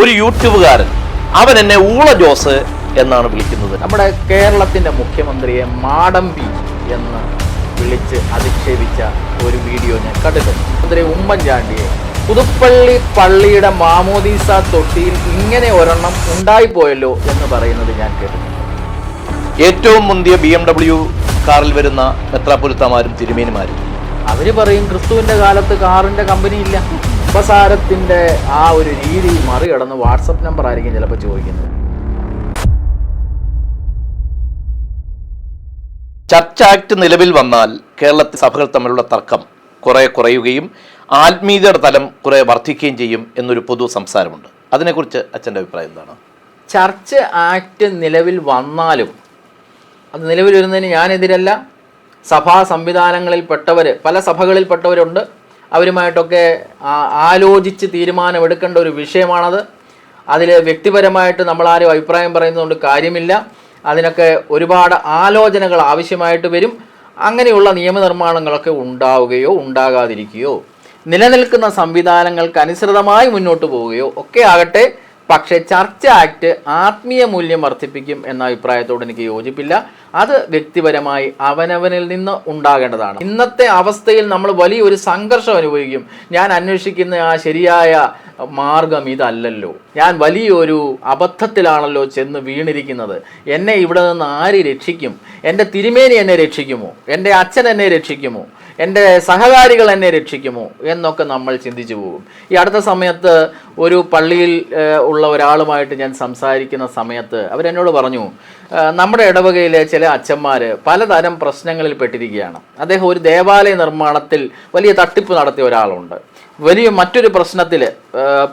ഒരു യൂട്യൂബുകാരൻ. അവൻ എന്നെ ഊള ജോസ് എന്നാണ് വിളിക്കുന്നത്. നമ്മുടെ കേരളത്തിന്റെ മുഖ്യമന്ത്രിയെ മാടമ്പി എന്ന് വിളിച്ച് അധിക്ഷേപിച്ച ഒരു വീഡിയോ ഞാൻ കണ്ടിട്ടുണ്ട്. മന്ത്രി ഉമ്മൻചാണ്ടിയെ. പുതുപ്പള്ളി പള്ളിയുടെ മാമോദീസ തൊട്ടിയിൽ ഇങ്ങനെ ഒരെണ്ണം ഉണ്ടായിപ്പോയല്ലോ എന്ന് പറയുന്നത് ഞാൻ കേട്ടിട്ടുണ്ട്. ഏറ്റവും മുന്തിയ ബി എം ഡബ്ല്യു കാറിൽ വരുന്ന മെത്രാപുരുത്തമാരും തിരുമേനിമാരും. അവർ പറയും ക്രിസ്തുവിന്റെ കാലത്ത് കാറിന്റെ കമ്പനി ഇല്ല ഉപസാരത്തിന്റെ ആ ഒരു രീതി മറികടന്ന് വാട്സപ്പ് നമ്പർ ആയിരിക്കും ചിലപ്പോൾ ചോദിക്കുന്നത്. ചർച്ച ആക്ട് നിലവിൽ വന്നാൽ കേരളത്തിൽ സഭകൾ തമ്മിലുള്ള തർക്കം കുറെ കുറയുകയും ആത്മീയതയുടെ തലം കുറെ വർദ്ധിക്കുകയും ചെയ്യും എന്നൊരു പൊതു സംസാരമുണ്ട്. അതിനെക്കുറിച്ച് അച്ഛന്റെ അഭിപ്രായം എന്താണ്? ചർച്ച ആക്ട് നിലവിൽ വന്നാലും അത് നിലവിൽ വരുന്നതിന് ഞാനെതിരല്ല. സഭാ സംവിധാനങ്ങളിൽപ്പെട്ടവർ പല സഭകളിൽപ്പെട്ടവരുണ്ട്. അവരുമായിട്ടൊക്കെ ആലോചിച്ച് തീരുമാനമെടുക്കേണ്ട ഒരു വിഷയമാണത്. അതിൽ വ്യക്തിപരമായിട്ട് നമ്മളാരും അഭിപ്രായം പറയുന്നതുകൊണ്ട് കാര്യമില്ല. അതിനൊക്കെ ഒരുപാട് ആലോചനകൾ ആവശ്യമായിട്ട് വരും. അങ്ങനെയുള്ള നിയമനിർമ്മാണങ്ങളൊക്കെ ഉണ്ടാവുകയോ ഉണ്ടാകാതിരിക്കുകയോ നിലനിൽക്കുന്ന സംവിധാനങ്ങൾക്ക് അനുസൃതമായി മുന്നോട്ട് പോവുകയോ ഒക്കെ ആകട്ടെ പക്ഷേ ചർച്ച ആക്ട് ആത്മീയ മൂല്യം വർദ്ധിപ്പിക്കും എന്ന അഭിപ്രായത്തോട് എനിക്ക് യോജിപ്പില്ല. അത് വ്യക്തിപരമായി അവനവനിൽ നിന്ന് ഉണ്ടാകേണ്ടതാണ്. ഇന്നത്തെ അവസ്ഥയിൽ നമ്മൾ വലിയൊരു സംഘർഷം അനുഭവിക്കും. ഞാൻ അന്വേഷിക്കുന്ന ആ ശരിയായ മാർഗം ഇതല്ലല്ലോ. ഞാൻ വലിയൊരു അബദ്ധത്തിലാണല്ലോ ചെന്ന് വീണിരിക്കുന്നത്. എന്നെ ഇവിടെ നിന്ന് ആര് രക്ഷിക്കും? എന്റെ തിരുമേനി എന്നെ രക്ഷിക്കുമോ? എന്റെ അച്ഛൻ എന്നെ രക്ഷിക്കുമോ? എന്റെ സഹകാരികൾ എന്നെ രക്ഷിക്കുമോ എന്നൊക്കെ നമ്മൾ ചിന്തിച്ചു പോകും. ഈ അടുത്ത സമയത്ത് ഒരു പള്ളിയിൽ ഉള്ള ഒരാളുമായിട്ട് ഞാൻ സംസാരിക്കുന്ന സമയത്ത് അവരെന്നോട് പറഞ്ഞു നമ്മുടെ ഇടവകയിലെ ചില അച്ഛന്മാർ പലതരം പ്രശ്നങ്ങളിൽ പെട്ടിരിക്കുകയാണ്. അദ്ദേഹം ഒരു ദേവാലയ നിർമ്മാണത്തിൽ വലിയ തട്ടിപ്പ് നടത്തിയ ഒരാളുണ്ട്. വലിയ മറ്റൊരു പ്രശ്നത്തിൽ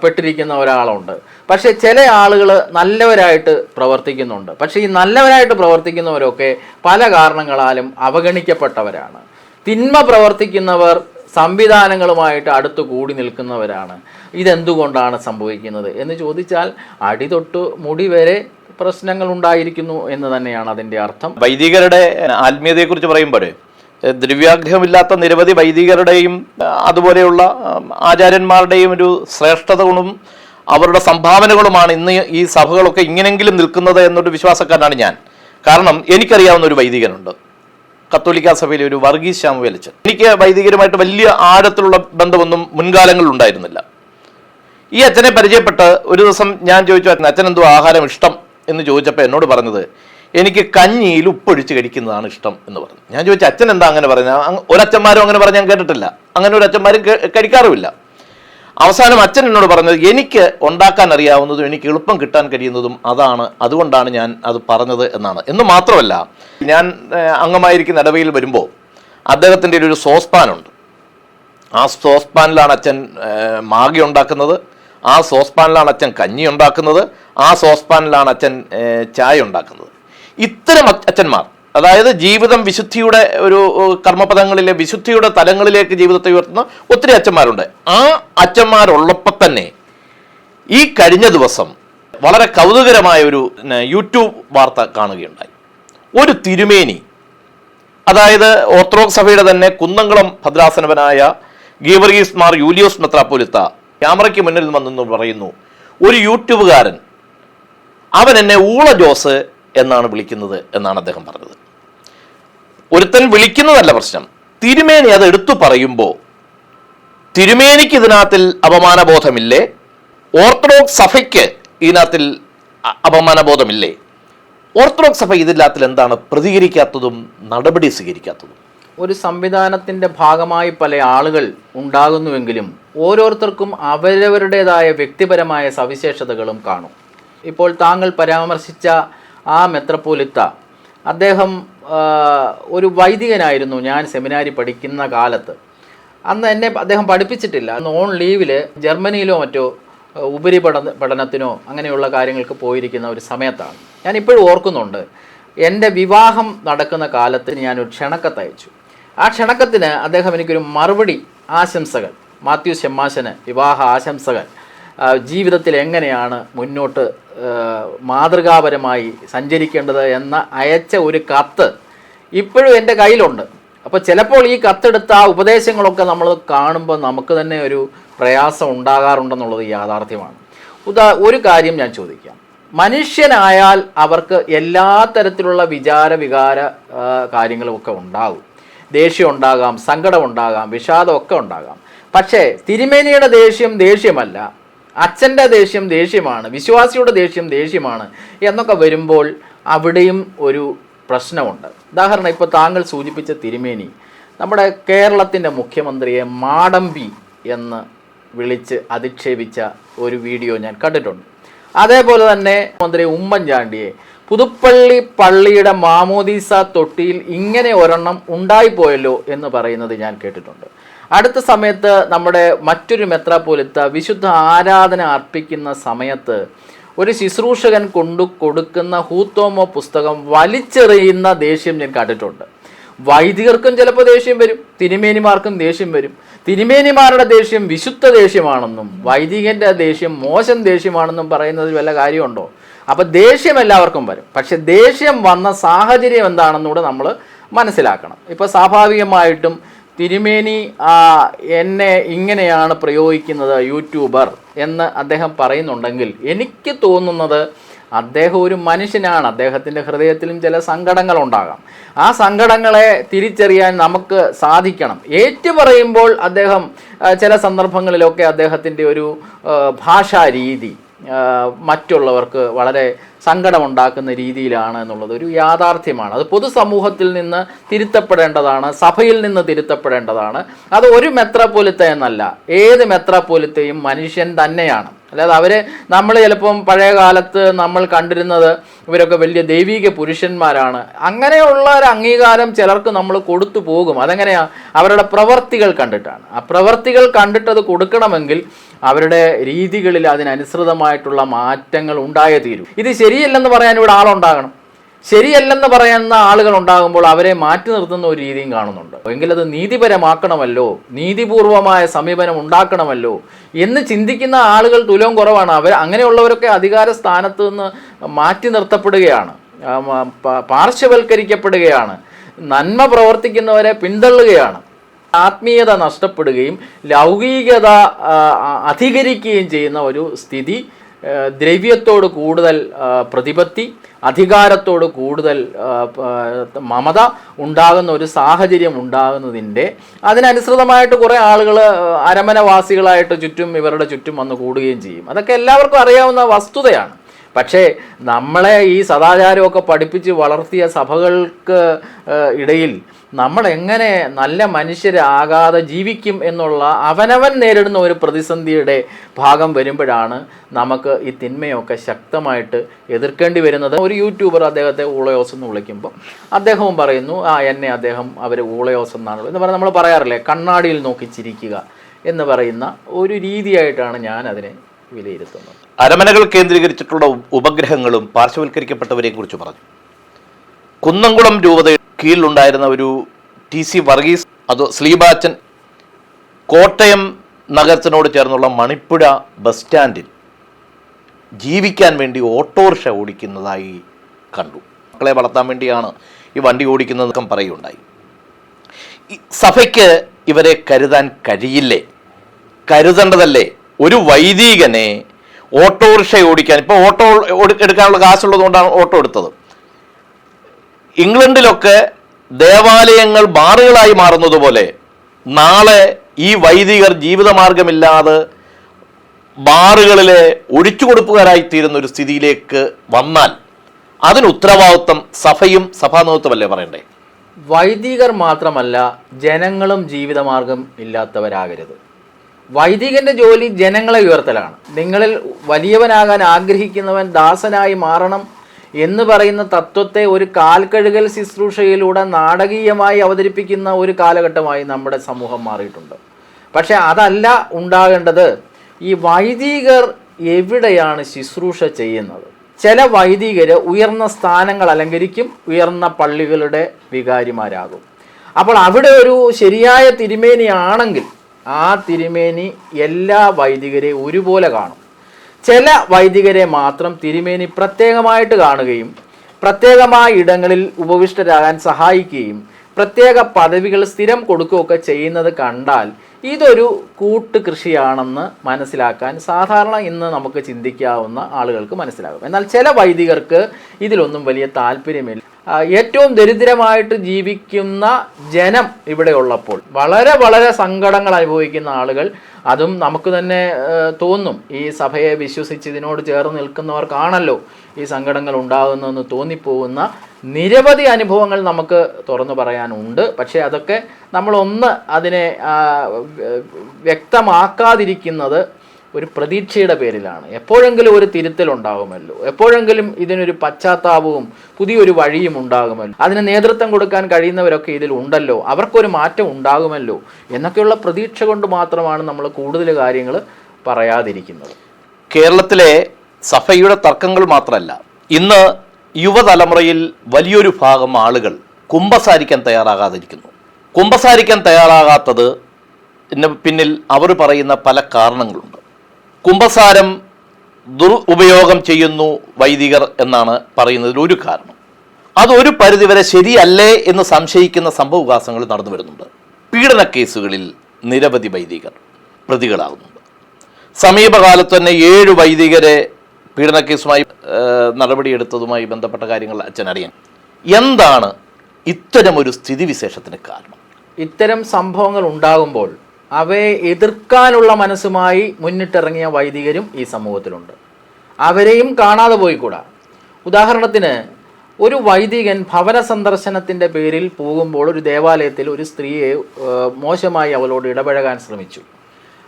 പെട്ടിരിക്കുന്ന ഒരാളുണ്ട്. പക്ഷേ ചില ആളുകൾ നല്ലവരായിട്ട് പ്രവർത്തിക്കുന്നുണ്ട്. പക്ഷേ ഈ നല്ലവരായിട്ട് പ്രവർത്തിക്കുന്നവരൊക്കെ പല കാരണങ്ങളാലും അവഗണിക്കപ്പെട്ടവരാണ്. തിന്മ പ്രവർത്തിക്കുന്നവർ സംവിധാനങ്ങളുമായിട്ട് അടുത്ത് കൂടി നിൽക്കുന്നവരാണ്. ഇതെന്തുകൊണ്ടാണ് സംഭവിക്കുന്നത്? എന്ന് ചോദിച്ചാൽ അടി തൊട്ട് മുടി വരെ പ്രശ്നങ്ങൾ ഉണ്ടായിരിക്കുന്നു എന്ന് തന്നെയാണ് അതിന്റെ അർത്ഥം. വൈദികരുടെ ആത്മീയതയെക്കുറിച്ച് പറയുമ്പോൾ ദ്രവ്യാഗ്രഹമില്ലാത്ത നിരവധി വൈദികരുടെയും അതുപോലെയുള്ള ആചാര്യന്മാരുടെയും ഒരു ശ്രേഷ്ഠതകളും അവരുടെ സംഭാവനകളുമാണ് ഇന്ന് ഈ സഭകളൊക്കെ ഇങ്ങനെങ്കിലും നിൽക്കുന്നത് എന്നൊരു വിശ്വാസക്കാരനാണ് ഞാൻ. കാരണം എനിക്കറിയാവുന്ന ഒരു വൈദികനുണ്ട്. കത്തോലിക്ക സഭയിലെ ഒരു വർഗീസ് ശാമുവേലച്ചൻ. എനിക്ക് വൈദികരുമായിട്ട് വലിയ ആഴത്തിലുള്ള ബന്ധമൊന്നും മുൻകാലങ്ങളിൽ ഉണ്ടായിരുന്നില്ല. ഈ അച്ഛനെ പരിചയപ്പെട്ട് ഒരു ദിവസം ഞാൻ ചോദിച്ചു "അച്ഛൻ, അച്ഛൻ എന്തോ ആഹാരം ഇഷ്ടം? എന്ന് ചോദിച്ചപ്പോൾ എന്നോട് പറഞ്ഞത് എനിക്ക് കഞ്ഞിയിൽ ഉപ്പൊഴിച്ച് കഴിക്കുന്നതാണ് ഇഷ്ടം എന്ന് പറഞ്ഞു. ഞാൻ ചോദിച്ചു അച്ഛൻ എന്താ അങ്ങനെ പറഞ്ഞ ഒരച്ഛന്മാരും അങ്ങനെ പറഞ്ഞ് ഞാൻ കേട്ടിട്ടില്ല. അങ്ങനെ ഒരു അച്ഛന്മാരും കഴിക്കാറുമില്ല. അവസാനം അച്ഛൻ എന്നോട് പറഞ്ഞത് എനിക്ക് ഉണ്ടാക്കാൻ അറിയാവുന്നതും എനിക്ക് എളുപ്പം കിട്ടാൻ കഴിയുന്നതും അതാണ്. അതുകൊണ്ടാണ് ഞാൻ അത് പറഞ്ഞത് എന്നാണ്. എന്ന് മാത്രമല്ല ഞാൻ അംഗമായിരിക്കുന്ന ഇടവയിൽ വരുമ്പോൾ അദ്ദേഹത്തിന്റെ ഒരു സോസ്പാനുണ്ട്. ആ സോസ്പാനിലാണ് അച്ഛൻ മാഗി ഉണ്ടാക്കുന്നത്. ആ സോസ്പാനിലാണ് അച്ഛൻ കഞ്ഞി ഉണ്ടാക്കുന്നത്. ആ സോസ്പാനിലാണ് അച്ഛൻ ചായ ഉണ്ടാക്കുന്നത്. ഇത്തരം അച്ഛ- അച്ഛന്മാർ അതായത് ജീവിതം വിശുദ്ധിയുടെ ഒരു കർമ്മപദങ്ങളിലെ വിശുദ്ധിയുടെ തലങ്ങളിലേക്ക് ജീവിതത്തെ ഉയർത്തുന്ന ഒത്തിരി അച്ഛന്മാരുണ്ട്. ആ അച്ഛന്മാരുള്ളപ്പോൾ തന്നെ ഈ കഴിഞ്ഞ ദിവസം വളരെ കൗതുകരമായ ഒരു യൂട്യൂബ് വാർത്ത കാണുകയുണ്ടായി. ഒരു തിരുമേനി അതായത് ഓർത്തഡോക്സ് സഭയുടെ തന്നെ കുന്നംകുളം ഭദ്രാസനവനായ ഗീവർഗീസ് മാർ യൂലിയോസ് മെത്രാപ്പോലിത്ത ക്യാമറയ്ക്ക് മുന്നിൽ വന്നെന്ന് പറയുന്നു ഒരു യൂട്യൂബുകാരൻ അവൻ എന്നെ ഊള ജോസ് എന്നാണ് വിളിക്കുന്നത് എന്നാണ് അദ്ദേഹം പറഞ്ഞത്. ഒരുത്തൻ വിളിക്കുന്നതല്ല പ്രശ്നം. തിരുമേനി അത് എടുത്തു പറയുമ്പോൾ തിരുമേനിക്ക് ഇതിനകത്തിൽ അപമാനബോധമില്ലേ? ഓർത്തഡോക്സ് സഭയ്ക്ക് ഇതിനകത്തിൽ അപമാനബോധമില്ലേ? ഓർത്തഡോക്സ് സഭ ഇതിനകത്തിൽ എന്താണ് പ്രതികരിക്കാത്തതും നടപടി സ്വീകരിക്കാത്തതും? ഒരു സംവിധാനത്തിന്റെ ഭാഗമായി പല ആളുകൾ ഉണ്ടാകുന്നുവെങ്കിലും ഓരോരുത്തർക്കും അവരവരുടേതായ വ്യക്തിപരമായ സവിശേഷതകളും കാണും. ഇപ്പോൾ താങ്കൾ പരാമർശിച്ച ആ മെത്രപ്പോലിത്ത അദ്ദേഹം ഒരു വൈദികനായിരുന്നു ഞാൻ സെമിനാരി പഠിക്കുന്ന കാലത്ത്. അന്ന് എന്നെ അദ്ദേഹം പഠിപ്പിച്ചിട്ടില്ല. അന്ന് ഓൺ ലീവിൽ ജർമ്മനിയിലോ മറ്റോ ഉപരിപഠ പഠനത്തിനോ അങ്ങനെയുള്ള കാര്യങ്ങൾക്ക് പോയിരിക്കുന്ന ഒരു സമയത്താണ്. ഞാൻ ഇപ്പോഴും ഓർക്കുന്നുണ്ട്. എന്റെ വിവാഹം നടക്കുന്ന കാലത്ത് ഞാനൊരു ക്ഷണക്കത്ത് അയച്ചു. ആ ക്ഷണക്കത്തിന് അദ്ദേഹം എനിക്കൊരു മറുപടി ആശംസകൾ മാത്യു ഷെമ്മാശന് വിവാഹ ആശംസകൾ ജീവിതത്തിൽ എങ്ങനെയാണ് മുന്നോട്ട് മാതൃകാപരമായി സഞ്ചരിക്കേണ്ടത് എന്ന അയച്ച ഒരു കത്ത് ഇപ്പോഴും എന്റെ കയ്യിലുണ്ട്. അപ്പോൾ ചിലപ്പോൾ ഈ കത്തെടുത്ത ആ ഉപദേശങ്ങളൊക്കെ നമ്മൾ കാണുമ്പോൾ നമുക്ക് തന്നെ ഒരു പ്രയാസം ഉണ്ടാകാറുണ്ടെന്നുള്ളത് യാഥാർത്ഥ്യമാണ്. ഉദാ ഒരു കാര്യം ഞാൻ ചോദിക്കാം. മനുഷ്യനായാൽ അവർക്ക് എല്ലാ തരത്തിലുള്ള വിചാര വികാര കാര്യങ്ങളുമൊക്കെ ഉണ്ടാകും. ദേഷ്യം ഉണ്ടാകാം സങ്കടം ഉണ്ടാകാം വിഷാദം ഒക്കെ ഉണ്ടാകാം. പക്ഷേ തിരുമേനിയുടെ ദേഷ്യം ദേഷ്യമല്ല. അച്ഛന്റെ ദേഷ്യം ദേഷ്യമാണ് വിശ്വാസിയുടെ ദേഷ്യം ദേഷ്യമാണ് എന്നൊക്കെ വരുമ്പോൾ അവിടെയും ഒരു പ്രശ്നമുണ്ട്. ഉദാഹരണം ഇപ്പോൾ താങ്കൾ സൂചിപ്പിച്ച തിരുമേനി നമ്മുടെ കേരളത്തിന്റെ മുഖ്യമന്ത്രിയെ മാടമ്പി എന്ന് വിളിച്ച് അധിക്ഷേപിച്ച ഒരു വീഡിയോ ഞാൻ കണ്ടിട്ടുണ്ട്. അതേപോലെ തന്നെ മന്ത്രി ഉമ്മൻചാണ്ടിയെ പുതുപ്പള്ളി പള്ളിയുടെ മാമോദീസ തൊട്ടിയിൽ ഇങ്ങനെ ഒരെണ്ണം ഉണ്ടായിപ്പോയല്ലോ എന്ന് പറയുന്നത് ഞാൻ കേട്ടിട്ടുണ്ട്. അടുത്ത സമയത്ത് നമ്മുടെ മറ്റൊരു മെത്രാപോലിത്ത വിശുദ്ധ ആരാധന അർപ്പിക്കുന്ന സമയത്ത് ഒരു ശുശ്രൂഷകൻ കൊണ്ടു കൊടുക്കുന്ന ഹൂത്തോമോ പുസ്തകം വലിച്ചെറിയുന്ന ദേഷ്യം ഞാൻ കണ്ടിട്ടുണ്ട്. വൈദികർക്കും ചിലപ്പോൾ ദേഷ്യം വരും തിരുമേനിമാർക്കും ദേഷ്യം വരും. തിരുമേനിമാരുടെ ദേഷ്യം വിശുദ്ധ ദേഷ്യമാണെന്നും വൈദികന്റെ ദേഷ്യം മോശം ദേഷ്യമാണെന്നും പറയുന്നതിൽ വല്ല കാര്യമുണ്ടോ? അപ്പൊ ദേഷ്യം എല്ലാവർക്കും വരും. പക്ഷെ ദേഷ്യം വന്ന സാഹചര്യം എന്താണെന്നൂടെ നമ്മൾ മനസ്സിലാക്കണം. ഇപ്പൊ സ്വാഭാവികമായിട്ടും തിരുമേനി എന്നെ ഇങ്ങനെയാണ് പ്രയോഗിക്കുന്നത് യൂട്യൂബർ എന്ന് അദ്ദേഹം പറയുന്നുണ്ടെങ്കിൽ എനിക്ക് തോന്നുന്നത് അദ്ദേഹം ഒരു മനുഷ്യനാണ്. അദ്ദേഹത്തിന്റെ ഹൃദയത്തിലും ചില സങ്കടങ്ങളുണ്ടാകാം ആ സങ്കടങ്ങളെ തിരിച്ചറിയാൻ നമുക്ക് സാധിക്കണം. ഏറ്റു പറയുമ്പോൾ അദ്ദേഹം ചില സന്ദർഭങ്ങളിലൊക്കെ അദ്ദേഹത്തിന്റെ ഒരു ഭാഷാരീതി ഭാഷാ രീതി മറ്റുള്ളവർക്ക് വളരെ സങ്കടമുണ്ടാക്കുന്ന രീതിയിലാണ് എന്നുള്ളത് ഒരു യാഥാർത്ഥ്യമാണ്. അത് പൊതുസമൂഹത്തിൽ നിന്ന് തിരുത്തപ്പെടേണ്ടതാണ് സഭയിൽ നിന്ന് തിരുത്തപ്പെടേണ്ടതാണ്. അത് ഒരു മെത്രാപ്പോലിത്ത എന്നല്ല ഏത് മെത്രാപ്പോലിത്തയും മനുഷ്യൻ തന്നെയാണ്. അല്ലാതെ അവരെ നമ്മൾ ചിലപ്പം പഴയ കാലത്ത് നമ്മൾ കണ്ടിരുന്നത് ഇവരൊക്കെ വലിയ ദൈവിക പുരുഷന്മാരാണ്. അങ്ങനെയുള്ള ഒരു അംഗീകാരം ചിലർക്ക് നമ്മൾ കൊടുത്തു പോകും. അതെങ്ങനെയാ? അവരുടെ പ്രവർത്തികൾ കണ്ടിട്ടാണ്. ആ പ്രവർത്തികൾ കണ്ടിട്ടത് കൊടുക്കണമെങ്കിൽ അവരുടെ രീതികളിൽ അതിനനുസൃതമായിട്ടുള്ള മാറ്റങ്ങൾ ഉണ്ടായേ തീരും. ഇത് ശരിയല്ലെന്ന് പറയാൻ ഇവിടെ ആളുണ്ടാകണം. ശരിയല്ലെന്ന് പറയുന്ന ആളുകൾ ഉണ്ടാകുമ്പോൾ അവരെ മാറ്റി നിർത്തുന്ന ഒരു രീതിയും കാണുന്നുണ്ട്. എങ്കിലത് നീതിപരമാക്കണമല്ലോ നീതിപൂർവമായ സമീപനം ഉണ്ടാക്കണമല്ലോ എന്ന് ചിന്തിക്കുന്ന ആളുകൾ തുലവും കുറവാണ്. അവർ അങ്ങനെയുള്ളവരൊക്കെ അധികാര സ്ഥാനത്ത് നിന്ന് മാറ്റി നിർത്തപ്പെടുകയാണ്. പാർശ്വവൽക്കരിക്കപ്പെടുകയാണ്. നന്മ പ്രവർത്തിക്കുന്നവരെ പിന്തള്ളുകയാണ്. ആത്മീയത നഷ്ടപ്പെടുകയും ലൗകികത അധികരിക്കുകയും ചെയ്യുന്ന ഒരു സ്ഥിതി ദ്രവ്യത്തോട് കൂടുതൽ പ്രതിപത്തി അധികാരത്തോട് കൂടുതൽ മമത ഉണ്ടാകുന്ന ഒരു സാഹചര്യം ഉണ്ടാകുന്നതിന്റെ അതിനനുസൃതമായിട്ട് കുറേ ആളുകൾ അരമനവാസികളായിട്ട് ചുറ്റും ഇവരുടെ ചുറ്റും വന്ന് കൂടുകയും ചെയ്യും. അതൊക്കെ എല്ലാവർക്കും അറിയാവുന്ന വസ്തുതയാണ്. പക്ഷേ നമ്മളെ ഈ സദാചാരമൊക്കെ പഠിപ്പിച്ച് വളർത്തിയ സഭകൾക്ക് ഇടയിൽ നമ്മൾ എങ്ങനെ നല്ല മനുഷ്യരാകാതെ ജീവിക്കും എന്നുള്ള അവനവൻ നേരിടുന്ന ഒരു പ്രതിസന്ധിയുടെ ഭാഗം വരുമ്പോഴാണ് നമുക്ക് ഈ തിന്മയൊക്കെ ശക്തമായിട്ട് എതിർക്കേണ്ടി വരുന്നത്. ഒരു യൂട്യൂബർ അദ്ദേഹത്തെ ഊളയോസ് എന്ന് വിളിക്കുമ്പോൾ അദ്ദേഹവും പറയുന്നു ആ എന്നെ അദ്ദേഹം അവർ ഊളയോസ് എന്നാണ് എന്ന് പറഞ്ഞാൽ നമ്മൾ പറയാറില്ലേ കണ്ണാടിയിൽ നോക്കി ചിരിക്കുക എന്ന് പറയുന്ന ഒരു രീതിയായിട്ടാണ് ഞാൻ അതിനെ വിലയിരുത്തുന്നത് അരമനകൾ കേന്ദ്രീകരിച്ചിട്ടുള്ള ഉപഗ്രഹങ്ങളും പാർശ്വവൽക്കരിക്കപ്പെട്ടവരെയും കുറിച്ച് പറഞ്ഞു. കുന്നംകുളം രൂപത കീഴിലുണ്ടായിരുന്ന ഒരു ടി സി വർഗീസ് അത് സ്ലീബാച്ചൻ കോട്ടയം നഗരത്തിനോട് ചേർന്നുള്ള മണിപ്പുഴ ബസ് സ്റ്റാൻഡിൽ ജീവിക്കാൻ വേണ്ടി ഓട്ടോറിക്ഷ ഓടിക്കുന്നതായി കണ്ടു. മക്കളെ വളർത്താൻ വേണ്ടിയാണ് ഈ വണ്ടി ഓടിക്കുന്നതൊക്കെ പറയുണ്ടായി സഭയ്ക്ക് ഇവരെ കരുതാൻ കഴിയില്ലേ? കരുതേണ്ടതല്ലേ? ഒരു വൈദികനെ ഓട്ടോറിക്ഷ ഓടിക്കാൻ ഇപ്പോൾ ഓട്ടോ എടുക്കാനുള്ള കാശുള്ളത് കൊണ്ടാണ് ഓട്ടോ എടുത്തത്. ഇംഗ്ലണ്ടിലൊക്കെ ദേവാലയങ്ങൾ ബാറുകളായി മാറുന്നത് പോലെ നാളെ ഈ വൈദികർ ജീവിതമാർഗമില്ലാതെ ബാറുകളിലെ ഒഴിച്ചുകൊടുപ്പുകാരായി തീരുന്ന ഒരു സ്ഥിതിയിലേക്ക് വന്നാൽ അതിന് ഉത്തരവാദിത്വം സഭയും സഭാ നേതൃത്വമല്ലേ പറയണ്ടേ? വൈദികർ മാത്രമല്ല ജനങ്ങളും ജീവിതമാർഗം ഇല്ലാത്തവരാകരുത്. വൈദികന്റെ ജോലി ജനങ്ങളെ ഉയർത്തലാണ്. നിങ്ങളിൽ വലിയവനാകാൻ ആഗ്രഹിക്കുന്നവൻ ദാസനായി മാറണം എന്ന് പറയുന്ന തത്വത്തെ ഒരു കാൽക്കഴുകൽ ശുശ്രൂഷയിലൂടെ നാടകീയമായി അവതരിപ്പിക്കുന്ന ഒരു കാലഘട്ടമായി നമ്മുടെ സമൂഹം മാറിയിട്ടുണ്ട്. പക്ഷെ അതല്ല ഉണ്ടാകേണ്ടത് ഈ വൈദികർ എവിടെയാണ് ശുശ്രൂഷ ചെയ്യുന്നത്? ചില വൈദികർ ഉയർന്ന സ്ഥാനങ്ങൾ അലങ്കരിക്കും ഉയർന്ന പള്ളികളുടെ വികാരിമാരാകും. അപ്പോൾ അവിടെ ഒരു ശരിയായ തിരുമേനി ആണെങ്കിൽ ആ തിരുമേനി എല്ലാ വൈദികരെയും ഒരുപോലെ കാണും. ചില വൈദികരെ മാത്രം തിരുമേനി പ്രത്യേകമായിട്ട് കാണുകയും പ്രത്യേകമായ ഇടങ്ങളിൽ ഉപവിഷ്ടരാകാൻ സഹായിക്കുകയും പ്രത്യേക പദവികൾ സ്ഥിരം കൊടുക്കുകയൊക്കെ ചെയ്യുന്നത് കണ്ടാൽ ഇതൊരു കൂട്ട് കൃഷിയാണെന്ന് മനസ്സിലാക്കാൻ സാധാരണ ഇന്ന് നമുക്ക് ചിന്തിക്കാവുന്ന ആളുകൾക്ക് മനസ്സിലാകും. എന്നാൽ ചില വൈദികർക്ക് ഇതിലൊന്നും വലിയ താല്പര്യമില്ല. ഏറ്റവും ദരിദ്രമായിട്ട് ജീവിക്കുന്ന ജനം ഇവിടെ ഉള്ളപ്പോൾ വളരെ വളരെ സങ്കടങ്ങൾ അനുഭവിക്കുന്ന ആളുകൾ അതും നമുക്ക് തന്നെ തോന്നും. ഈ സഭയെ വിശ്വസിച്ച് ഇതിനോട് ചേർന്ന് നിൽക്കുന്നവർക്കാണല്ലോ ഈ സങ്കടങ്ങൾ ഉണ്ടാകുന്നതെന്ന് തോന്നിപ്പോകുന്ന നിരവധി അനുഭവങ്ങൾ നമുക്ക് തുറന്നു പറയാനുണ്ട്. പക്ഷേ അതൊക്കെ നമ്മളൊന്ന് അതിനെ വ്യക്തമാക്കാതിരിക്കുന്നത് ഒരു പ്രതീക്ഷയുടെ പേരിലാണ്. എപ്പോഴെങ്കിലും ഒരു തിരുത്തൽ ഉണ്ടാകുമല്ലോ എപ്പോഴെങ്കിലും ഇതിനൊരു പശ്ചാത്താപവും പുതിയൊരു വഴിയും ഉണ്ടാകുമല്ലോ. അതിന് നേതൃത്വം കൊടുക്കാൻ കഴിയുന്നവരൊക്കെ ഇതിൽ ഉണ്ടല്ലോ. അവർക്കൊരു മാറ്റം ഉണ്ടാകുമല്ലോ എന്നൊക്കെയുള്ള പ്രതീക്ഷ കൊണ്ട് മാത്രമാണ് നമ്മൾ കൂടുതൽ കാര്യങ്ങൾ പറയാതിരിക്കുന്നത്. കേരളത്തിലെ സഫയുടെ തർക്കങ്ങൾ മാത്രമല്ല ഇന്ന് യുവതലമുറയിൽ വലിയൊരു ഭാഗം ആളുകൾ കുമ്പസാരിക്കാൻ തയ്യാറാകാതിരിക്കുന്നു. കുമ്പസാരിക്കാൻ തയ്യാറാകാത്തത് പിന്നിൽ അവർ പറയുന്ന പല കാരണങ്ങളുണ്ട്. കുംഭസാരം ഉപയോഗം ചെയ്യുന്നു വൈദികർ എന്നാണ് പറയുന്നതിൽ ഒരു കാരണം. അതൊരു പരിധിവരെ ശരിയല്ലേ എന്ന് സംശയിക്കുന്ന സംഭവവികാസങ്ങൾ നടന്നു വരുന്നുണ്ട്. പീഡന കേസുകളിൽ നിരവധി വൈദികർ പ്രതികളാകുന്നുണ്ട്. സമീപകാലത്ത് തന്നെ ഏഴ് വൈദികരെ പീഡന കേസുമായി നടപടിയെടുത്തതുമായി ബന്ധപ്പെട്ട കാര്യങ്ങൾ അച്ഛൻ അറിയാൻ. എന്താണ് ഇത്തരം ഒരു സ്ഥിതിവിശേഷത്തിന് കാരണം? ഇത്തരം സംഭവങ്ങൾ ഉണ്ടാകുമ്പോൾ അവയെ എതിർക്കാനുള്ള മനസ്സുമായി മുന്നിട്ടിറങ്ങിയ വൈദികരും ഈ സമൂഹത്തിലുണ്ട്. അവരെയും കാണാതെ പോയിക്കൂടാ. ഉദാഹരണത്തിന് ഒരു വൈദികൻ ഭവന സന്ദർശനത്തിന്റെ പേരിൽ പോകുമ്പോൾ ഒരു ദേവാലയത്തിൽ ഒരു സ്ത്രീയെ മോശമായി അവളോട് ഇടപഴകാൻ ശ്രമിച്ചു.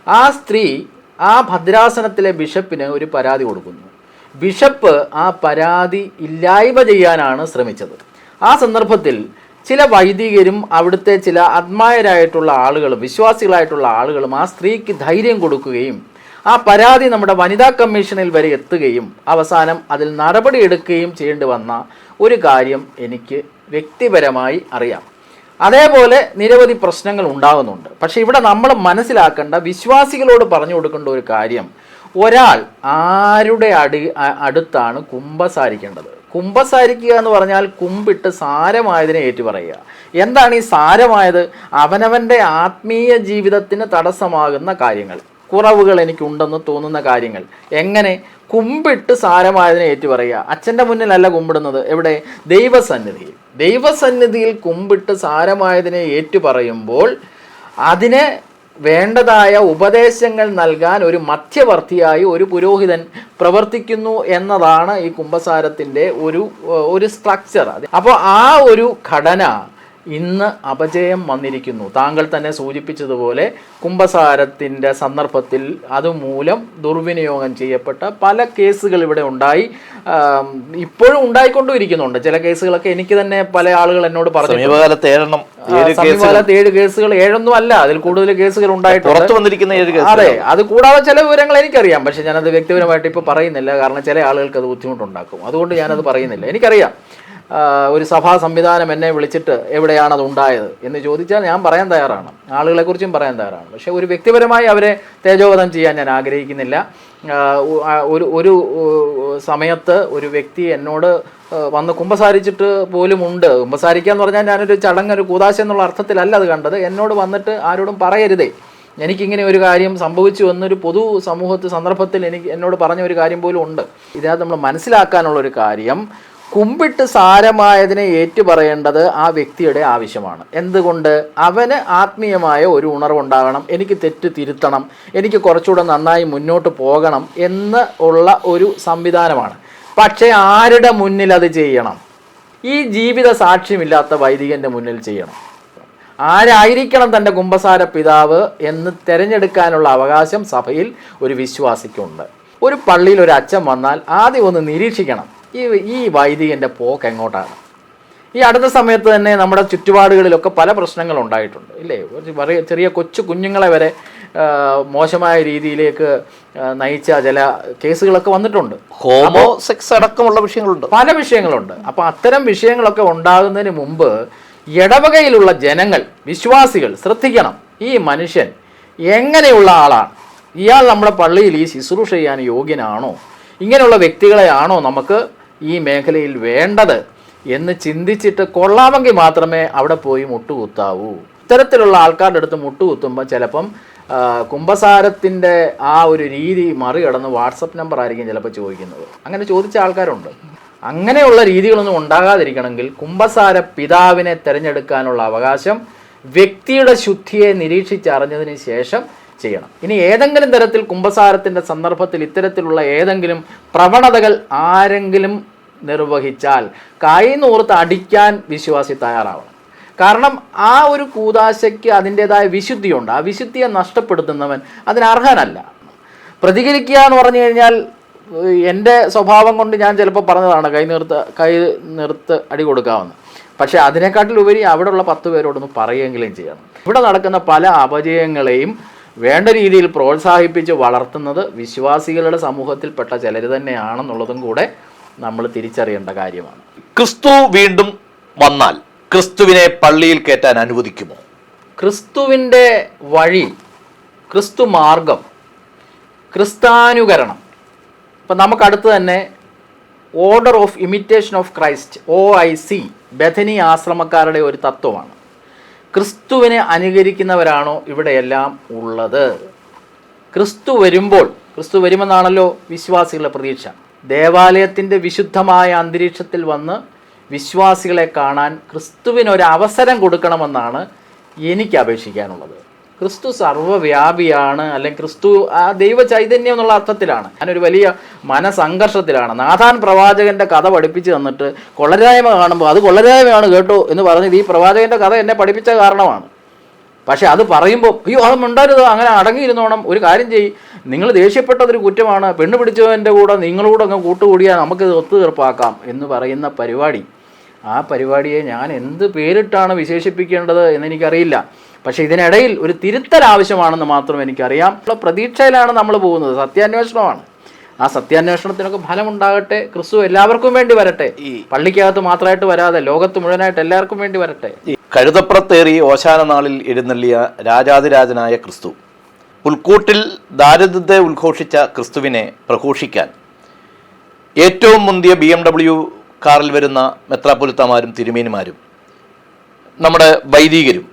ആ സ്ത്രീ ആ ഭദ്രാസനത്തിലെ ബിഷപ്പിന് ഒരു പരാതി കൊടുക്കുന്നു. ബിഷപ്പ് ആ പരാതി ഇല്ലായ്മ ചെയ്യാനാണ് ശ്രമിച്ചത്. ആ സന്ദർഭത്തിൽ ചില വൈദികരും അവിടുത്തെ ചില ആത്മായരായിട്ടുള്ള ആളുകളും വിശ്വാസികളായിട്ടുള്ള ആളുകളും ആ സ്ത്രീക്ക് ധൈര്യം കൊടുക്കുകയും ആ പരാതി നമ്മുടെ വനിതാ കമ്മീഷനിൽ വരെ എത്തുകയും അവസാനം അതിൽ നടപടി എടുക്കുകയും ചെയ്യേണ്ടി വന്ന ഒരു കാര്യം എനിക്ക് വ്യക്തിപരമായി അറിയാം. അതേപോലെ നിരവധി പ്രശ്നങ്ങൾ ഉണ്ടാകുന്നുണ്ട്. പക്ഷേ ഇവിടെ നമ്മൾ മനസ്സിലാക്കേണ്ട വിശ്വാസികളോട് പറഞ്ഞു കൊടുക്കേണ്ട ഒരു കാര്യം ഒരാൾ ആരുടെ അടി അടുത്താണ് കുംഭസാരിക്കേണ്ടത് കുംഭസാരിക്കുക എന്ന് പറഞ്ഞാൽ കുമ്പിട്ട് സാരമായതിനെ ഏറ്റു പറയുക എന്താണ് ഈ സാരമായത്? അവനവന്റെ ആത്മീയ ജീവിതത്തിന് തടസ്സമാകുന്ന കാര്യങ്ങൾ. കുറവുകൾ എനിക്കുണ്ടെന്ന് തോന്നുന്ന കാര്യങ്ങൾ. എങ്ങനെ? കുമ്പിട്ട് സാരമായതിനെ ഏറ്റു പറയുക അച്ഛന്റെ മുന്നിലല്ല കുമ്പിടുന്നത്. എവിടെ? ദൈവസന്നിധിയിൽ. ദൈവസന്നിധിയിൽ കുമ്പിട്ട് സാരമായതിനെ ഏറ്റു പറയുമ്പോൾ അതിന് വേണ്ടതായ ഉപദേശങ്ങൾ നൽകാൻ ഒരു മധ്യവർത്തിയായി ഒരു പുരോഹിതൻ പ്രവർത്തിക്കുന്നു എന്നതാണ് ഈ കുംഭസാരത്തിന്റെ ഒരു ഒരു സ്ട്രക്ചർ അപ്പോൾ ആ ഒരു ഘടന ഇന്ന് അപജയം വന്നിരിക്കുന്നു. താങ്കൾ തന്നെ സൂചിപ്പിച്ചതുപോലെ കുംഭസാരത്തിന്റെ സന്ദർഭത്തിൽ അതുമൂലം ദുർവിനിയോഗം ചെയ്യപ്പെട്ട പല കേസുകൾ ഇവിടെ ഉണ്ടായി. ഇപ്പോഴും ഉണ്ടായിക്കൊണ്ടിരിക്കുന്നുണ്ട് ചില കേസുകളൊക്കെ എനിക്ക് തന്നെ പല ആളുകൾ എന്നോട് പറഞ്ഞു സമീപകാലത്ത് ഏഴെണ്ണം ഏഴ് കേസുകൾ. സമീപകാലത്ത് ഏഴ് കേസുകൾ ഏഴൊന്നും അല്ല. അതിൽ കൂടുതൽ കേസുകൾ ഉണ്ടായിട്ടുണ്ട്. അതെ അത് കൂടാതെ ചില വിവരങ്ങൾ എനിക്കറിയാം. പക്ഷെ ഞാനത് വ്യക്തിപരമായിട്ട് ഇപ്പോൾ പറയുന്നില്ല. കാരണം ചില ആളുകൾക്ക് അത് ബുദ്ധിമുട്ടുണ്ടാക്കും. അതുകൊണ്ട് ഞാനത് പറയുന്നില്ല. എനിക്കറിയാം. ഒരു സഭാ സംവിധാനം എന്നെ വിളിച്ചിട്ട് എവിടെയാണ് ഉണ്ടായത് എന്ന് ചോദിച്ചാൽ ഞാൻ പറയാൻ തയ്യാറാണ്. ആളുകളെക്കുറിച്ചും പറയാൻ തയ്യാറാണ്. പക്ഷേ ഒരു വ്യക്തിപരമായി അവരെ തേജോവധം ചെയ്യാൻ ഞാൻ ആഗ്രഹിക്കുന്നില്ല. ഒരു ഒരു സമയത്ത് ഒരു വ്യക്തി എന്നോട് വന്ന് കുമ്പസാരിച്ചിട്ട് പോലും ഉണ്ട്. കുമ്പസാരിക്കുക എന്ന് പറഞ്ഞാൽ ഞാനൊരു ചടങ്ങ് ഒരു കൂതാശ എന്നുള്ള അർത്ഥത്തിലല്ല അത് കണ്ടത്. എന്നോട് വന്നിട്ട് ആരോടും പറയരുതേ. എനിക്കിങ്ങനെ ഒരു കാര്യം സംഭവിച്ചു എന്നൊരു പൊതു സമൂഹത്തിൽ സന്ദർഭത്തിൽ എനിക്ക് എന്നോട് പറഞ്ഞ ഒരു കാര്യം പോലും ഉണ്ട്. ഇതിനകത്ത് നമ്മൾ മനസ്സിലാക്കാനുള്ള ഒരു കാര്യം കുമ്പിട്ട് സാരമായതിനെ ഏറ്റുപറയേണ്ടത് ആ വ്യക്തിയുടെ ആവശ്യമാണ്. എന്തുകൊണ്ട്? അവന് ആത്മീയമായ ഒരു ഉണർവുണ്ടാകണം. എനിക്ക് തെറ്റ് തിരുത്തണം. എനിക്ക് കുറച്ചുകൂടെ നന്നായി മുന്നോട്ട് പോകണം എന്ന് ഉള്ള ഒരു സംവിധാനമാണ്. പക്ഷേ ആരുടെ മുന്നിൽ അത് ചെയ്യണം? ഈ ജീവിത സാക്ഷ്യമില്ലാത്ത വൈദികന്റെ മുന്നിൽ ചെയ്യണം. ആരായിരിക്കണം തന്റെ കുംഭസാര പിതാവ് എന്ന് തിരഞ്ഞെടുക്കാനുള്ള അവകാശം സഭയിൽ ഒരു വിശ്വാസിക്കുണ്ട്. ഒരു പള്ളിയിൽ ഒരു അച്ഛൻ വന്നാൽ ആദ്യം ഒന്ന് നിരീക്ഷിക്കണം. ഈ ഈ വൈദികന്റെ പോക്ക് എങ്ങോട്ടാണ്? ഈ അടുത്ത സമയത്ത് തന്നെ നമ്മുടെ ചുറ്റുപാടുകളിലൊക്കെ പല പ്രശ്നങ്ങൾ ഉണ്ടായിട്ടുണ്ട് ഇല്ലേ? ഒരു ചെറിയ കൊച്ചു കുഞ്ഞുങ്ങളെ വരെ മോശമായ രീതിയിലേക്ക് നയിച്ച ചില കേസുകളൊക്കെ വന്നിട്ടുണ്ട്. ഹോമോ സെക്സ് അടക്കമുള്ള വിഷയങ്ങളുണ്ട്. പല വിഷയങ്ങളുണ്ട്. അപ്പോൾ അത്തരം വിഷയങ്ങളൊക്കെ ഉണ്ടാകുന്നതിന് മുമ്പ് ഇടവകയിലുള്ള ജനങ്ങൾ വിശ്വാസികൾ ശ്രദ്ധിക്കണം. ഈ മനുഷ്യൻ എങ്ങനെയുള്ള ആളാണ്? ഇയാൾ നമ്മുടെ പള്ളിയിൽ ഈ ശുശ്രൂഷ ചെയ്യാൻ യോഗ്യനാണോ? ഇങ്ങനെയുള്ള വ്യക്തികളെയാണോ നമുക്ക് ഈ മേഖലയിൽ വേണ്ടത് എന്ന് ചിന്തിച്ചിട്ട് കൊള്ളാമെങ്കിൽ മാത്രമേ അവിടെ പോയി മുട്ടുകുത്താവൂ. ഇത്തരത്തിലുള്ള ആൾക്കാരുടെ അടുത്ത് മുട്ടുകുത്തുമ്പോൾ ചിലപ്പം കുംഭസാരത്തിന്റെ ആ ഒരു രീതി മറികടന്ന് വാട്സപ്പ് നമ്പർ ആയിരിക്കും ചിലപ്പോൾ ചോദിക്കുന്നത്. അങ്ങനെ ചോദിച്ച ആൾക്കാരുണ്ട്. അങ്ങനെയുള്ള രീതികളൊന്നും ഉണ്ടാകാതിരിക്കണമെങ്കിൽ കുംഭസാര പിതാവിനെ തിരഞ്ഞെടുക്കാനുള്ള അവകാശം വ്യക്തിയുടെ ശുദ്ധിയെ നിരീക്ഷിച്ചറിഞ്ഞതിന് ശേഷം ചെയ്യണം. ഇനി ഏതെങ്കിലും തരത്തിൽ കുംഭസാരത്തിന്റെ സന്ദർഭത്തിൽ ഇത്തരത്തിലുള്ള ഏതെങ്കിലും പ്രവണതകൾ ആരെങ്കിലും നിർവഹിച്ചാൽ കൈനൂർത്ത് അടിക്കാൻ വിശ്വാസി തയ്യാറാവണം. കാരണം ആ ഒരു കൂതാശയ്ക്ക് അതിന്റെതായ വിശുദ്ധിയുണ്ട്. ആ വിശുദ്ധിയെ നഷ്ടപ്പെടുത്തുന്നവൻ അതിനർഹനല്ല പ്രതികരിക്കുക എന്ന് പറഞ്ഞു കഴിഞ്ഞാൽ എന്റെ സ്വഭാവം കൊണ്ട് ഞാൻ ചിലപ്പോൾ പറഞ്ഞതാണ് കൈ നിർത്ത് കൈ നിർത്ത് അടി കൊടുക്കാമെന്ന് പക്ഷേ അതിനെക്കാട്ടിലുപരി അവിടെയുള്ള പത്ത് പേരോടൊന്ന് പറയുകയെങ്കിലും ചെയ്യണം. ഇവിടെ നടക്കുന്ന പല അപജയങ്ങളെയും വേണ്ട രീതിയിൽ പ്രോത്സാഹിപ്പിച്ച് വളർത്തുന്നത് വിശ്വാസികളുടെ സമൂഹത്തിൽപ്പെട്ട ചിലർ തന്നെയാണെന്നുള്ളതും കൂടെ നമ്മൾ തിരിച്ചറിയേണ്ട കാര്യമാണ്. ക്രിസ്തു വീണ്ടും വന്നാൽ ക്രിസ്തുവിനെ പള്ളിയിൽ കയറ്റാൻ അനുവദിക്കുമോ? ക്രിസ്തുവിന്റെ വഴി ക്രിസ്തു മാർഗം ക്രിസ്താനുകരണം ഇപ്പം നമുക്കടുത്ത് തന്നെ order of imitation of Christ O I C Bethany ആശ്രമക്കാരുടെ ഒരു തത്വമാണ്. ക്രിസ്തുവിനെ അനുകരിക്കുന്നവരാണോ ഇവിടെയെല്ലാം ഉള്ളത്? ക്രിസ്തു വരുമ്പോൾ ക്രിസ്തു വരുമെന്നാണല്ലോ വിശ്വാസികളുടെ പ്രതീക്ഷ. ദേവാലയത്തിന്റെ വിശുദ്ധമായ അന്തരീക്ഷത്തിൽ വന്ന് വിശ്വാസികളെ കാണാൻ ക്രിസ്തുവിന് ഒരു അവസരം കൊടുക്കണമെന്നാണ് എനിക്ക് അപേക്ഷിക്കാനുള്ളത്. ക്രിസ്തു സർവവ്യാപിയാണ് അല്ലെങ്കിൽ ക്രിസ്തു ആ ദൈവ ചൈതന്യം എന്നുള്ള അർത്ഥത്തിലാണ്. ഞാനൊരു വലിയ മനസംഘർഷത്തിലാണ്. നാഥാൻ പ്രവാചകന്റെ കഥ പഠിപ്പിച്ചു തന്നിട്ട് കൊള്ളരായ്മ കാണുമ്പോൾ അത് കൊള്ളരായ്മയാണ് കേട്ടോ എന്ന് പറഞ്ഞത് ഈ പ്രവാചകന്റെ കഥ എന്നെ പഠിപ്പിച്ച കാരണമാണ്. പക്ഷെ അത് പറയുമ്പോൾ അയ്യോ അത് മിണ്ടരുത് അങ്ങനെ അടങ്ങിയിരുന്നോണം. ഒരു കാര്യം ചെയ്യും. നിങ്ങൾ ദേഷ്യപ്പെട്ടതൊരു കുറ്റമാണ്. പെണ്ണ് പിടിച്ചവന്റെ കൂടെ നിങ്ങളോട് അങ്ങ് കൂട്ടുകൂടിയാൽ നമുക്കിത് ഒത്തുതീർപ്പാക്കാം എന്ന് പറയുന്ന പരിപാടി. ആ പരിപാടിയെ ഞാൻ എന്ത് പേരിട്ടാണ് വിശേഷിപ്പിക്കേണ്ടത് എന്നെനിക്കറിയില്ല പക്ഷേ ഇതിനിടയിൽ ഒരു തിരുത്തൽ ആവശ്യമാണെന്ന് മാത്രം എനിക്കറിയാം. പ്രതീക്ഷയിലാണ് നമ്മൾ പോകുന്നത്. സത്യാന്വേഷണമാണ്. ആ സത്യാന്വേഷണത്തിനൊക്കെ ഫലമുണ്ടാകട്ടെ. ക്രിസ്തു എല്ലാവർക്കും വേണ്ടി വരട്ടെ. ഈ പള്ളിക്കകത്ത് മാത്രമായിട്ട് വരാതെ ലോകത്ത് മുഴുവനായിട്ട് എല്ലാവർക്കും വേണ്ടി വരട്ടെ. കഴുതപ്പുറത്തേറി ഓശാന നാളിൽ എഴുന്നള്ളിയ രാജാതിരാജനായ ക്രിസ്തു പുൽക്കൂട്ടിൽ ദാരിദ്ര്യത്തെ ഉദ്ഘോഷിച്ച ക്രിസ്തുവിനെ പ്രഘോഷിക്കാൻ ഏറ്റവും മുന്തിയ ബി എം ഡബ്ല്യു കാറിൽ വരുന്ന മെത്രാപ്പൊലിത്തമാരും തിരുമേനിമാരും നമ്മുടെ വൈദികരും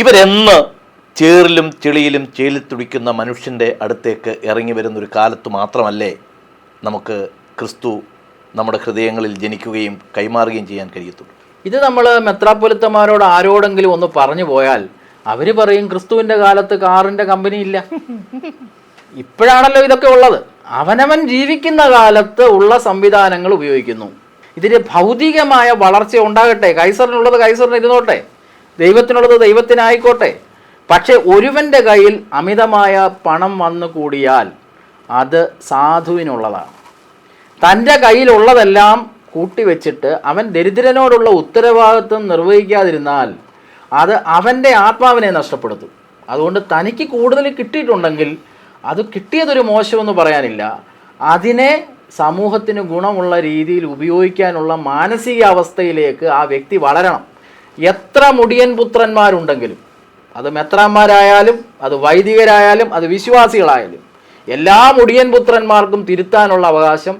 ഇവരെന്ന് ചേറിലും ചെളിയിലും ചേലിത്തുടിക്കുന്ന മനുഷ്യന്റെ അടുത്തേക്ക് ഇറങ്ങി വരുന്നൊരു കാലത്ത് മാത്രമല്ലേ നമുക്ക് ക്രിസ്തു നമ്മുടെ ഹൃദയങ്ങളിൽ ജനിക്കുകയും കൈമാറുകയും ചെയ്യാൻ കഴിയത്തുള്ളൂ. ഇത് നമ്മൾ മെത്രാപ്പൊലിത്തമാരോട് ആരോടെങ്കിലും ഒന്ന് പറഞ്ഞു പോയാൽ അവർ പറയും ക്രിസ്തുവിന്റെ കാലത്ത് കാറിന്റെ കമ്പനി ഇല്ല. ഇപ്പോഴാണല്ലോ ഇതൊക്കെ ഉള്ളത്. അവനവൻ ജീവിക്കുന്ന കാലത്ത് ഉള്ള സംവിധാനങ്ങൾ ഉപയോഗിക്കുന്നു. ഇതിന് ഭൗതികമായ വളർച്ച ഉണ്ടാകട്ടെ. കൈസറിനുള്ളത് കൈസറിന് ഇരുന്നോട്ടെ. ദൈവത്തിനുള്ളത് ദൈവത്തിനായിക്കോട്ടെ. പക്ഷെ ഒരുവന്റെ കയ്യിൽ അമിതമായ പണം വന്നു കൂടിയാൽ അത് സാധുവിനുള്ളതാണ്. തന്റെ കയ്യിലുള്ളതെല്ലാം കൂട്ടിവെച്ചിട്ട് അവൻ ദരിദ്രനോടുള്ള ഉത്തരവാദിത്വം നിർവഹിക്കാതിരുന്നാൽ അത് അവന്റെ ആത്മാവിനെ നഷ്ടപ്പെടുത്തും. അതുകൊണ്ട് തനിക്ക് കൂടുതൽ കിട്ടിയിട്ടുണ്ടെങ്കിൽ അത് കിട്ടിയതൊരു മോശമെന്ന് പറയാനില്ല. അതിനെ സമൂഹത്തിന് ഗുണമുള്ള രീതിയിൽ ഉപയോഗിക്കാനുള്ള മാനസികാവസ്ഥയിലേക്ക് ആ വ്യക്തി വളരണം. എത്ര മുടിയൻ പുത്രന്മാരുണ്ടെങ്കിലും അത് മെത്രാന്മാരായാലും അത് വൈദികരായാലും അത് വിശ്വാസികളായാലും എല്ലാ മുടിയൻ പുത്രന്മാർക്കും തിരുത്താനുള്ള അവകാശം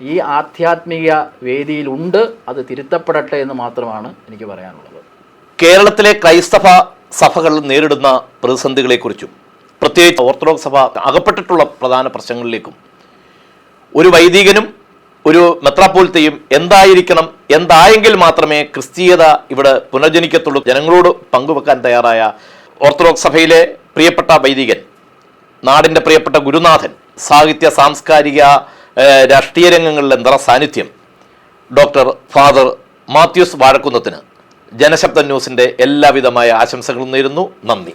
ഈ ആധ്യാത്മിക വേദിയിലുണ്ട്. അത് തിരുത്തപ്പെടട്ടെ എന്ന് മാത്രമാണ് എനിക്ക് പറയാനുള്ളത്. കേരളത്തിലെ ക്രൈസ്തവ സഭകൾ നേരിടുന്ന പ്രതിസന്ധികളെക്കുറിച്ചും പ്രത്യേകിച്ച് ഓർത്തഡോക്സ് സഭ അകപ്പെട്ടിട്ടുള്ള പ്രധാന പ്രശ്നങ്ങളിലേക്കും ഒരു വൈദികനും ഒരു മെത്രാപ്പോലത്തെയും എന്തായിരിക്കണം എന്തായെങ്കിൽ മാത്രമേ ക്രിസ്തീയത ഇവിടെ പുനർജനിക്കത്തുള്ളൂ. ജനങ്ങളോട് പങ്കുവെക്കാൻ തയ്യാറായ ഓർത്തഡോക്സ് സഭയിലെ പ്രിയപ്പെട്ട വൈദികൻ നാടിന്റെ പ്രിയപ്പെട്ട ഗുരുനാഥൻ സാഹിത്യ സാംസ്കാരിക രാഷ്ട്രീയ രംഗങ്ങളിലെ നിറ സാന്നിധ്യം ഡോക്ടർ ഫാദർ മാത്യൂസ് വാഴക്കുന്നത്തിന് ജനശബ്ദ ന്യൂസിന്റെ എല്ലാവിധമായ ആശംസകളും നേരുന്നു. നന്ദി.